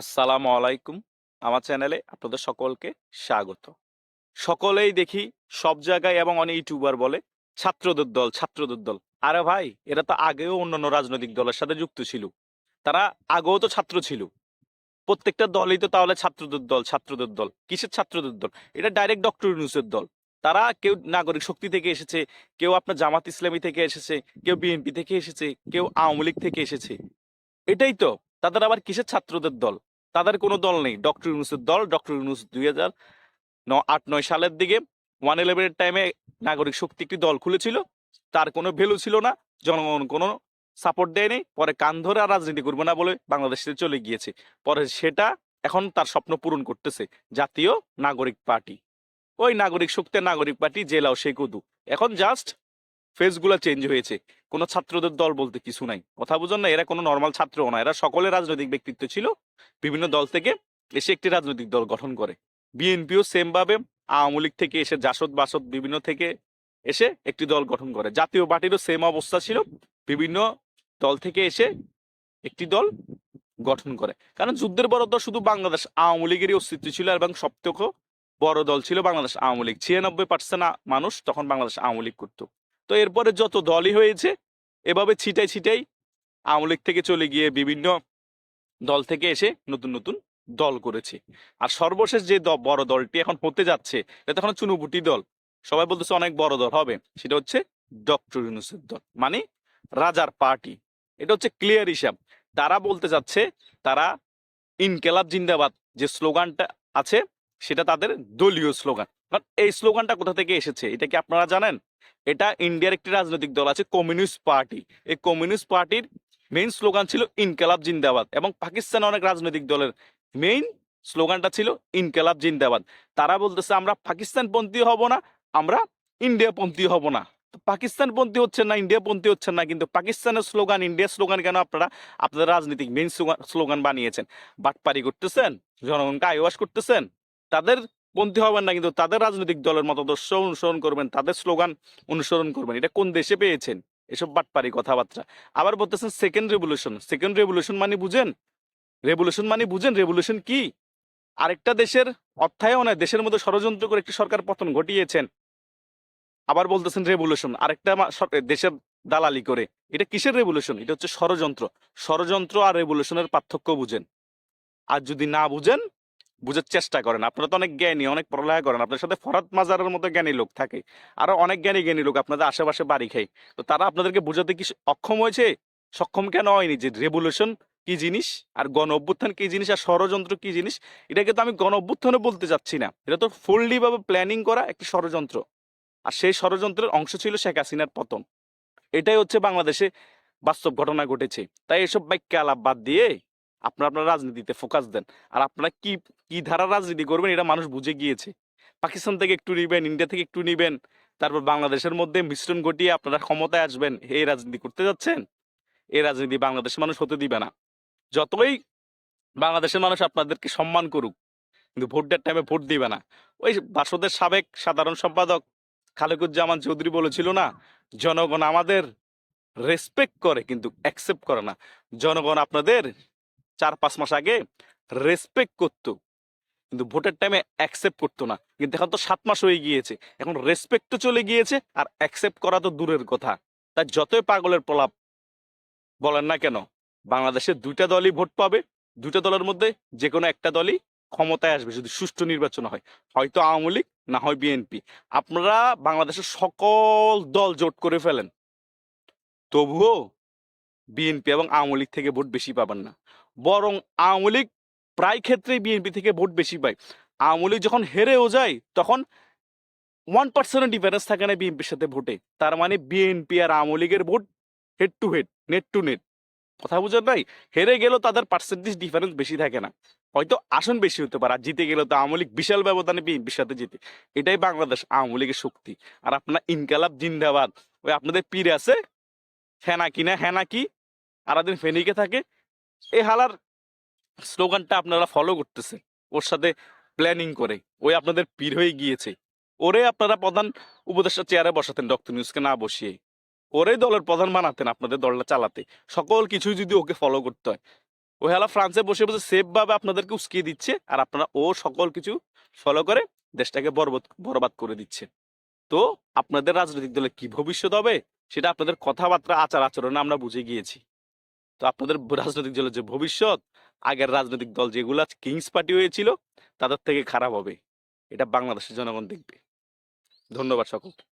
আসসালামু আলাইকুম। আমার চ্যানেলে আপনাদের সকলকে স্বাগত। সকলেই দেখি সব জায়গায় এবং অনেক ইউটিউবার বলে ছাত্রদের দল ছাত্রদের দল। আরে ভাই, এরা তো আগেও অন্যান্য রাজনৈতিক দলের সাথে যুক্ত ছিল। তারা আগেও তো ছাত্র ছিল। প্রত্যেকটা দলই তো তাহলে ছাত্রদের দল ছাত্রদের দল। কিসের ছাত্রদের দল? এটা ডাইরেক্ট ডক্টর ইউনুসের দল। তারা কেউ নাগরিক শক্তি থেকে এসেছে, কেউ আপনার জামাত ইসলামী থেকে এসেছে, কেউ বিএনপি থেকে এসেছে, কেউ আওয়ামী লীগ থেকে এসেছে। এটাই তো। তাদের আবার কিসের ছাত্রদের দল? তাদের কোনো দল নেই। ডক্টর ইউনুসের দল, ডক্টর ইউনুস দুই হাজার আট, নয় সালের দিকে ওয়ান ইলেভেনের টাইমে নাগরিক শক্তি একটি দল খুলেছিল। তার কোনো ভ্যালু ছিল না, জনগণ কোনো সাপোর্ট দেয়নি। পরে কান ধরে আর রাজনীতি করবে না বলে বাংলাদেশ চলে গিয়েছে। পরে সেটা এখন তার স্বপ্ন পূরণ করতেছে জাতীয় নাগরিক পার্টি। ওই নাগরিক শক্তি নাগরিক পার্টি জেলাও সে কুদু। এখন জাস্ট ফেসগুলো চেঞ্জ হয়েছে। কোনো ছাত্রদের দল বলতে কিছু নাই। কথা বুঝুন না, এরা কোনো নর্মাল ছাত্রও না। এরা সকলে রাজনৈতিক ব্যক্তিত্ব ছিল। বিভিন্ন দল থেকে এসে একটি রাজনৈতিক দল গঠন করে। বিএনপিও সেম ভাবে আওয়ামী লীগ থেকে এসে জাসদ বাসদ বিভিন্ন থেকে এসে একটি দল গঠন করে। জাতীয় পার্টিরও সেম অবস্থা ছিল। বিভিন্ন দল থেকে এসে একটি দল গঠন করে। কারণ যুদ্ধের বড় দল শুধু বাংলাদেশ আওয়ামী লীগেরই অস্তিত্ব ছিল এবং সবথেকে বড় দল ছিল বাংলাদেশ আওয়ামী লীগ। ছিয়ানব্বই পার্সেন্ট মানুষ তখন বাংলাদেশ আওয়ামী লীগ করতো। তো এরপরে যত দলই হয়েছে, এভাবে ছিটাই ছিটাই আওয়ামী লীগ থেকে চলে গিয়ে বিভিন্ন দল থেকে এসে নতুন নতুন দল করেছে। আর সর্বশেষ যে বড় দলটি এখন হতে যাচ্ছে, এটা এখন চুনুপুটি দল। সবাই বলতেছে অনেক বড় দল হবে, সেটা হচ্ছে ডক্টর ইউনুসের দল মানে রাজার পার্টি। এটা হচ্ছে ক্লিয়ার হিসাব। তারা বলতে যাচ্ছে, তারা ইনকেলাব জিন্দাবাদ যে স্লোগানটা আছে সেটা তাদের দলীয় স্লোগান। কারণ এই স্লোগানটা কোথা থেকে এসেছে? এটা কি আপনারা জানেন? এটা ইন্ডিয়ার একটি রাজনৈতিক দল আছে কমিউনিস্ট পার্টি এই কমিউনিস্ট পার্টির মেইন স্লোগান ছিল ইনকেলাব জিন্দাবাদ এবং পাকিস্তানে অনেক রাজনৈতিক দলের মেইন স্লোগানটা ছিল ইনকেলাব জিন্দাবাদ। তারা বলতেছে, আমরা পাকিস্তানপন্থী হব না, আমরা ইন্ডিয়াপন্থী হব না। পাকিস্তানপন্থী হচ্ছেন না, ইন্ডিয়াপন্থী হচ্ছেন না, কিন্তু পাকিস্তানের স্লোগান, ইন্ডিয়ার স্লোগান কেন আপনারা আপনাদের রাজনৈতিক মেইন স্লোগান বানিয়েছেন? বাটপারি করতেছেন, জনগণকে আইওয়াস করতেছেন তাদের পন্থী হবেন না, কিন্তু তাদের রাজনৈতিক দলের মতাদর্শ অনুসরণ করবেন, তাদের স্লোগান অনুসরণ করবেন। এটা কোন দেশে পেয়েছেন? এসব বাটপারি কথাবার্তা। আবার বলতেছেন সেকেন্ড রেভলিউশন সেকেন্ড রেভলিউশন মানে বুঝেন? রেভলিউশন মানে বুঝেন? রেভলিউশন কি? আরেকটা দেশের অর্থায়নে, দেশের মধ্যে ষড়যন্ত্র করে একটি সরকার পতন ঘটিয়েছেন। আবার বলতেছেন রেভলিউশন আরেকটা দেশের দালালি করে। এটা কিসের রেভলিউশন এটা হচ্ছে ষড়যন্ত্র। ষড়যন্ত্র আর রেভলিউশনের পার্থক্য বুঝেন। আর যদি না বুঝেন বুঝার চেষ্টা করেন। আপনারা তো অনেক জ্ঞানী, অনেক পড়ালেখা করেন। আপনার সাথে ফরাত মাজারের মতো জ্ঞানী লোক থাকে। আরও অনেক জ্ঞানী জ্ঞানী লোক আপনাদের আশেপাশে বাড়ি খায়। তো তারা আপনাদেরকে বোঝাতে কি অক্ষম হয়েছে? সক্ষম কেন হয়নি যে রেভলিউশন কি জিনিস আর গণ অভ্যুত্থান কি জিনিস আর ষড়যন্ত্র কি জিনিস? এটাকে তো আমি গণ অভ্যুত্থানে বলতে যাচ্ছি না। এটা তো ফুললি ভাবে প্ল্যানিং করা একটি ষড়যন্ত্র। আর সেই ষড়যন্ত্রের অংশ ছিল শেখ হাসিনার পতন। এটাই হচ্ছে বাংলাদেশে বাস্তব ঘটনা ঘটেছে। তাই এসব বাক্য আলাপ বাদ দিয়ে আপনারা আপনার রাজনীতিতে ফোকাস দেন। আর আপনারা কি কি ধারা রাজনীতি করবেন এটা মানুষ বুঝে গিয়েছে। পাকিস্তান থেকে একটু নিবেন, ইন্ডিয়া থেকে একটু নিবেন, তারপর বাংলাদেশের মধ্যে মিশ্রণ ঘটিয়ে আপনারা ক্ষমতায় আসবেন। এই রাজনীতি করতে যাচ্ছেন, এই রাজনীতি বাংলাদেশের মানুষ হতে দিবে না। যতই বাংলাদেশের মানুষ আপনাদেরকে সম্মান করুক, কিন্তু ভোট দেওয়ার টাইমে ভোট দিবে না। ওই বাসদের সাবেক সাধারণ সম্পাদক খালেকুজ্জামান চৌধুরী বলেছিল না, জনগণ আমাদের রেসপেক্ট করে, কিন্তু অ্যাকসেপ্ট করে না। জনগণ আপনাদের চার পাঁচ মাস আগে রেসপেক্ট করতো। কিন্তু ভোটের টাইমে অ্যাকসেপ্ট করতো না। কিন্তু এখন তো সাত মাস হয়ে গিয়েছে। এখন রেসপেক্ট তো চলে গিয়েছে আর অ্যাকসেপ্ট করা তো দূরের কথা। তাই যতই পাগলের প্রলাপ বলেন না কেন, বাংলাদেশে দুইটা দলই ভোট পাবে। দুইটা দলের মধ্যে যে কোনো একটা দলই ক্ষমতায় আসবে, যদি সুষ্ঠু নির্বাচন হয়। হয়তো আওয়ামী লীগ, না হয় বিএনপি। আপনারা বাংলাদেশের সকল দল জোট করে ফেলেন। তবুও বিএনপি এবং আওয়ামী লীগ থেকে ভোট বেশি পাবেন না। বরং আওয়ামী লীগ প্রায় ক্ষেত্রেই বিএনপি থেকে ভোট বেশি পায়। আওয়ামী লীগ যখন হেরেও যায়, তখন ওয়ান পার্সেন্টের ডিফারেন্স থাকে না বিএনপির সাথে ভোটে। তার মানে বিএনপি আর আওয়ামী লীগের vote head to head net to net কথা বুঝেন নাই? হেরে গেলেও তাদের পার্সেন্টেজ ডিফারেন্স বেশি থাকে না। হয়তো আসন বেশি হতে পারে, আর জিতে গেলে তো আওয়ামী লীগ বিশাল ব্যবধানে বিএনপির সাথে জিতে। এটাই বাংলাদেশ আওয়ামী লীগের শক্তি। আর আপনার ইনকালাব জিন্দাবাদ। ওই আপনাদের পীর আছে, হেনা কি না, হেনা কি? আরাদিন ফেনিকে থাকে। এই হালার স্লোগানটা আপনারা ফলো করতেছে। ওর সাথে প্ল্যানিং করে। ওই আপনাদের পীর হয়ে গিয়েছে। ওরে আপনারা প্রধান উপদেষ্টা চেয়ারে বসাতেন ডক্টর নিউজকে না বসিয়ে। ওরে দলের প্রধান বানাতেন আপনাদের দলটা চালাতে। সকল কিছুই যদি ওকে ফলো করতে হয়। ও হেলা ফ্রান্সে বসে বসে সেফ ভাবে আপনাদেরকে উস্কিয়ে দিচ্ছে আর আপনারা ও সকল কিছু ফলো করে দেশটাকে বরবাদ বরবাদ করে দিচ্ছে। তো আপনাদের রাজনৈতিক দলে কি ভবিষ্যৎ হবে সেটা আপনাদের কথাবার্তা আচার আচরণে আমরা বুঝে গিয়েছি। তো আপনাদের রাজনৈতিক দলের যে ভবিষ্যৎ, আগের রাজনৈতিক দল যেগুলো কিংস পার্টি হয়েছিল, তাদের থেকে খারাপ হবে। এটা বাংলাদেশের জনগণ দেখবে। ধন্যবাদ সকলকে।